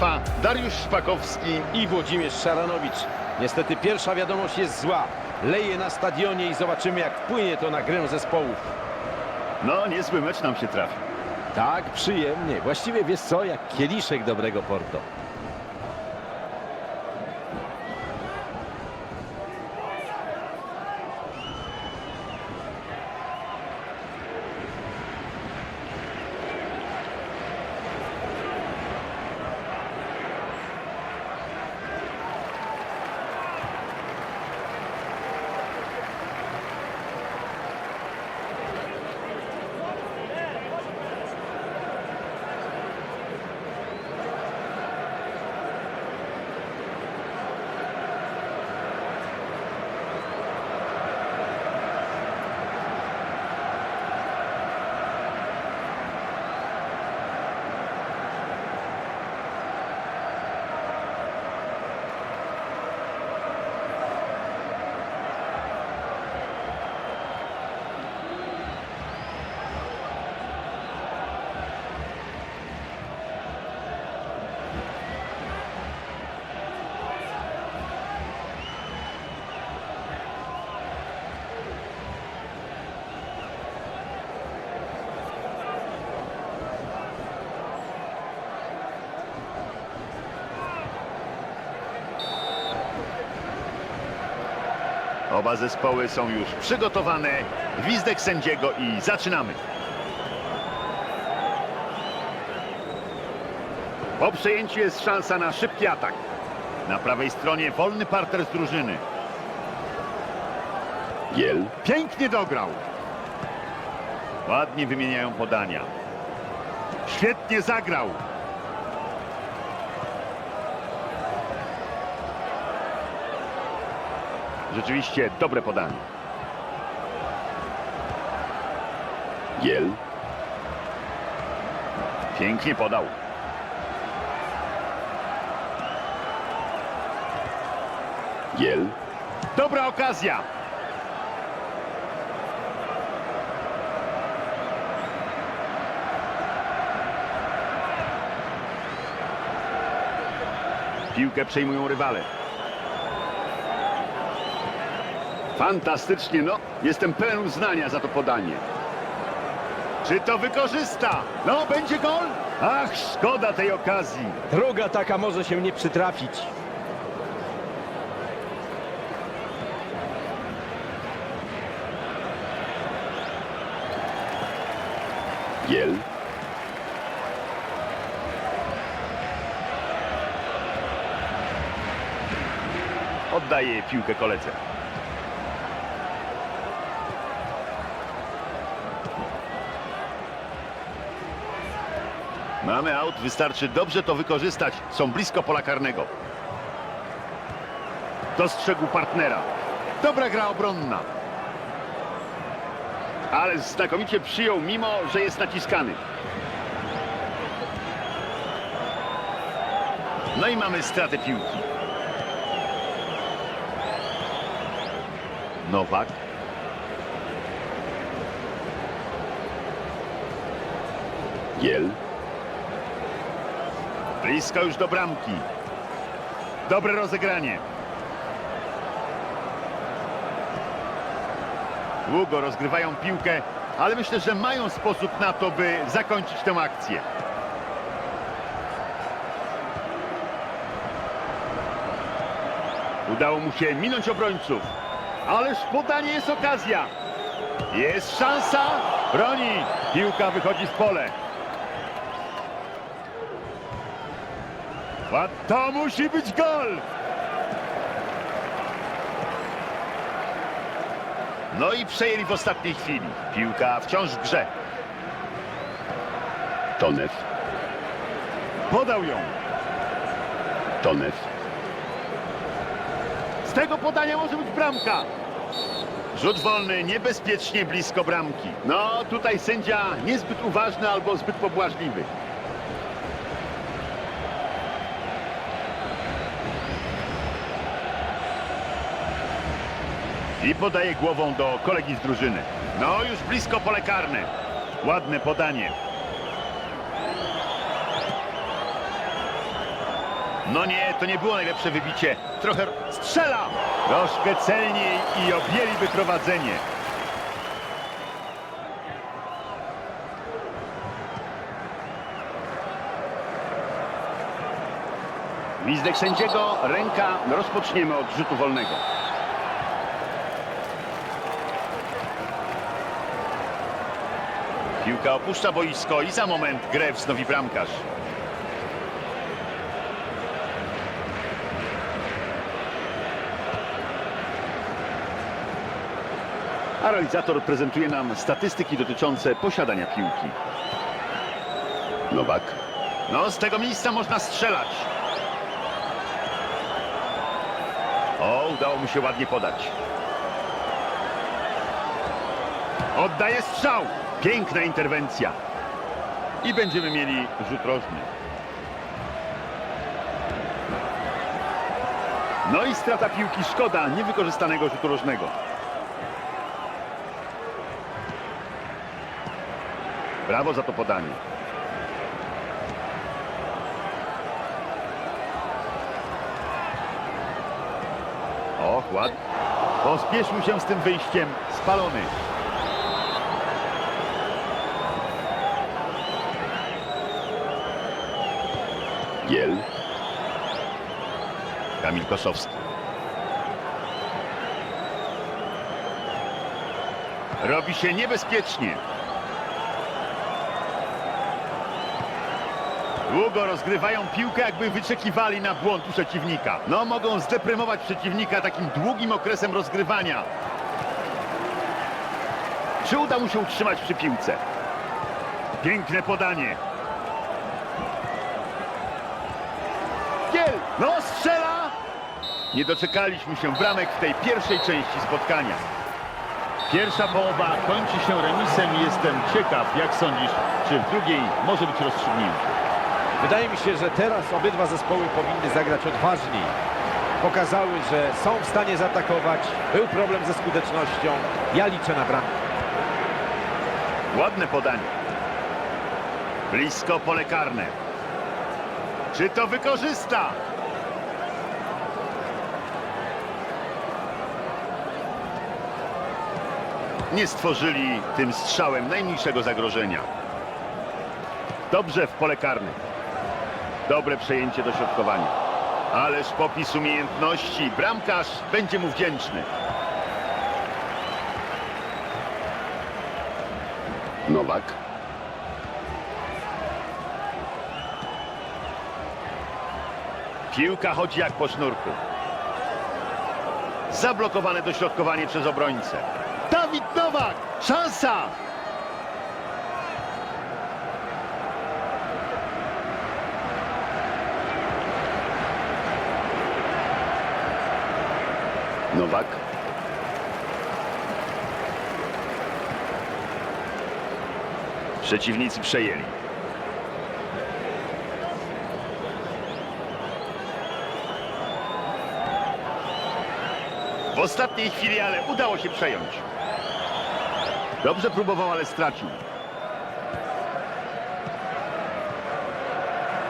Państwa Dariusz Szpakowski. i Włodzimierz Szaranowicz. Niestety pierwsza wiadomość jest zła. Leje na stadionie i zobaczymy jak wpłynie to na grę zespołów. No, niezły mecz nam się trafił. Tak, przyjemnie. Właściwie wiesz co, jak kieliszek dobrego Porto. Oba zespoły są już przygotowane. Gwizdek sędziego i zaczynamy. Po przejęciu jest szansa na szybki atak. Na prawej stronie wolny parter z drużyny. Giel pięknie dograł. Ładnie wymieniają podania. Świetnie zagrał. Rzeczywiście dobre podanie. Giel. Pięknie podał. Giel. Dobra okazja. Piłkę przejmują rywale. Fantastycznie, no. Jestem pełen uznania za to podanie. Czy to wykorzysta? No, będzie gol? Ach, szkoda tej okazji. Droga taka może się nie przytrafić. Giel. Oddaje piłkę koledze. Mamy aut, wystarczy dobrze to wykorzystać. Są blisko pola karnego. Dostrzegł partnera. Dobra gra obronna. Ale znakomicie przyjął, mimo że jest naciskany. No i mamy stratę piłki. Nowak. Giel. Blisko już do bramki. Dobre rozegranie. Długo rozgrywają piłkę, ale myślę, że mają sposób na to, by zakończyć tę akcję. Udało mu się minąć obrońców. Ależ podanie jest okazja. Jest szansa. Broni. Piłka wychodzi w pole. A to musi być gol. No i przejęli w ostatniej chwili. Piłka wciąż w grze. Tonew. Podał ją. Tonew. Z tego podania może być bramka. Rzut wolny, niebezpiecznie blisko bramki. No, tutaj sędzia niezbyt uważny albo zbyt pobłażliwy. I podaje głową do kolegi z drużyny. No, już blisko pole karne. Ładne podanie. No nie, to nie było najlepsze wybicie. Trochę strzela! Troszkę celniej i objęliby prowadzenie. Gwizdek sędziego, ręka, rozpoczniemy od rzutu wolnego. Piłka opuszcza boisko i za moment grę wznowi bramkarz. A realizator prezentuje nam statystyki dotyczące posiadania piłki. Nowak. No, z tego miejsca można strzelać. O, udało mu się ładnie podać. Oddaje strzał. Piękna interwencja. I będziemy mieli rzut rożny. No i strata piłki. Szkoda niewykorzystanego rzutu rożnego. Brawo za to podanie. Och, ładnie. Pospieszył się z tym wyjściem. Spalony. Giel. Kamil Kosowski. Robi się niebezpiecznie. Długo rozgrywają piłkę, jakby wyczekiwali na błąd u przeciwnika. No, mogą zdeprymować przeciwnika takim długim okresem rozgrywania. Czy uda mu się utrzymać przy piłce? Piękne podanie. Giel! No, strzela! Nie doczekaliśmy się bramek w tej pierwszej części spotkania. Pierwsza połowa kończy się remisem i jestem ciekaw, jak sądzisz, czy w drugiej może być rozstrzygnięcie. Wydaje mi się, że teraz obydwa zespoły powinny zagrać odważniej. Pokazały, że są w stanie zaatakować. Był problem ze skutecznością. Ja liczę na bramkę. Ładne podanie. Blisko pole karne. Czy to wykorzysta? Nie stworzyli tym strzałem najmniejszego zagrożenia. Dobrze w pole karne. Dobre przejęcie dośrodkowania. Ależ popis umiejętności. Bramkarz będzie mu wdzięczny. Nowak. Piłka chodzi jak po sznurku. Zablokowane dośrodkowanie przez obrońcę. Dawid Nowak! Szansa! Nowak. Przeciwnicy przejęli. W ostatniej chwili, ale udało się przejąć. Dobrze próbował, ale stracił.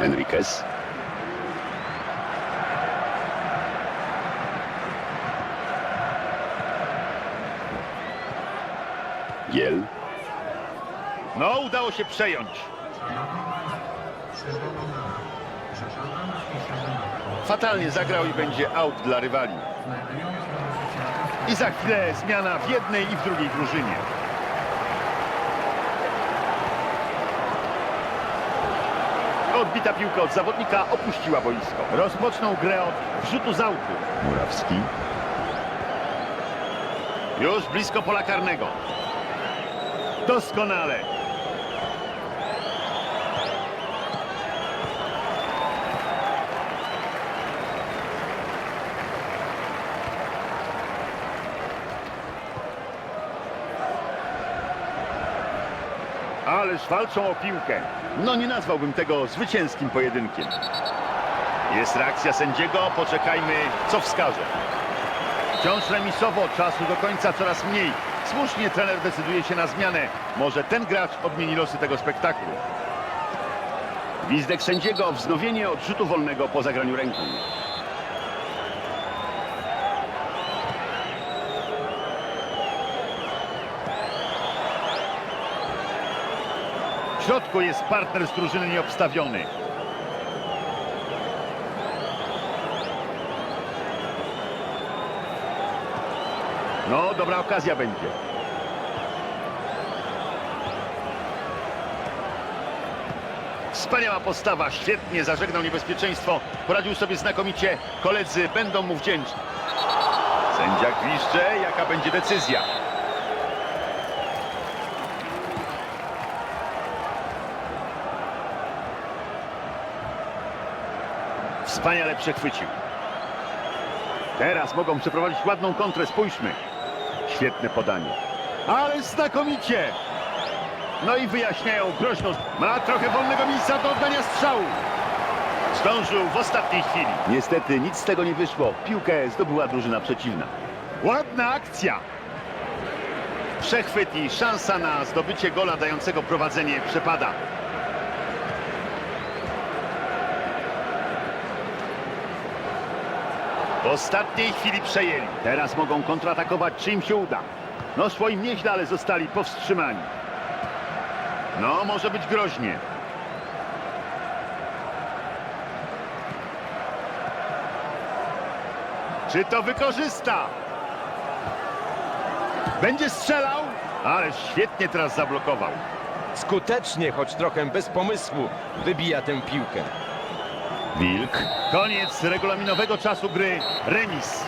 Enriquez. Giel. No, udało się przejąć. Fatalnie zagrał i będzie out dla rywali. I za chwilę zmiana w jednej i w drugiej drużynie. Odbita piłka od zawodnika opuściła boisko. Rozpoczną grę od wrzutu z autu. Murawski. Już blisko pola karnego. Doskonale. Ależ walczą o piłkę. No nie nazwałbym tego zwycięskim pojedynkiem. Jest reakcja sędziego, poczekajmy co wskaże. Wciąż remisowo, czasu do końca coraz mniej. Słusznie trener decyduje się na zmianę. Może ten gracz odmieni losy tego spektaklu. Gwizdek sędziego, wznowienie odrzutu wolnego po zagraniu ręką. Środku jest partner z drużyny nieobstawiony. No, dobra okazja będzie. Wspaniała postawa, świetnie zażegnał niebezpieczeństwo, poradził sobie znakomicie, koledzy będą mu wdzięczni. Sędzia gwizdże, jaka będzie decyzja. Wspaniale przechwycił. Teraz mogą przeprowadzić ładną kontrę, spójrzmy. Świetne podanie. Ale znakomicie! No i wyjaśniają groźną. Ma trochę wolnego miejsca do oddania strzału. Zdążył w ostatniej chwili. Niestety nic z tego nie wyszło. Piłkę zdobyła drużyna przeciwna. Ładna akcja. Przechwyt i szansa na zdobycie gola dającego prowadzenie przepada. W ostatniej chwili przejęli. Teraz mogą kontratakować, czy im się uda. No szło im nieźle, ale zostali powstrzymani. No, może być groźnie. Czy to wykorzysta? Będzie strzelał? Ale świetnie teraz zablokował. Skutecznie, choć trochę bez pomysłu, wybija tę piłkę. Wilk. Koniec regulaminowego czasu gry. Remis.